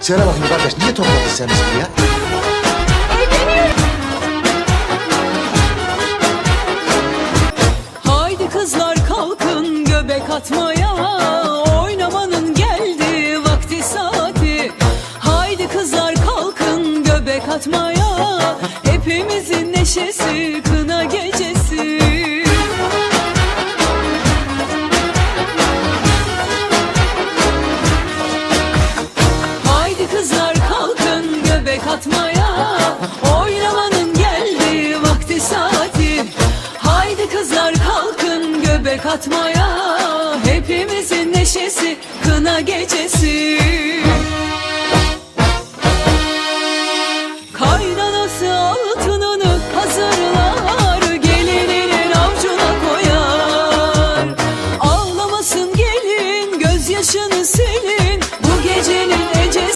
Söyle bakayım kardeş niye topladın sen bizi buraya? Haydi kızlar kalkın göbek atmaya. Oynamanın geldi vakti saati. Haydi kızlar kalkın göbek atmaya. Hepimizin neşesi kına gecesi kızlar kalkın göbek atmaya. Oynamanın geldi vakti saati. Haydi kızlar kalkın göbek atmaya. Hepimizin neşesi kına gecesi. Kaynanası altınını hazırlar Gelininin avcuna koyar. Ağlamasın gelin gözyaşını silin.